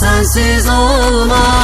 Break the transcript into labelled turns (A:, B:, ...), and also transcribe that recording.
A: sensiz olmaz.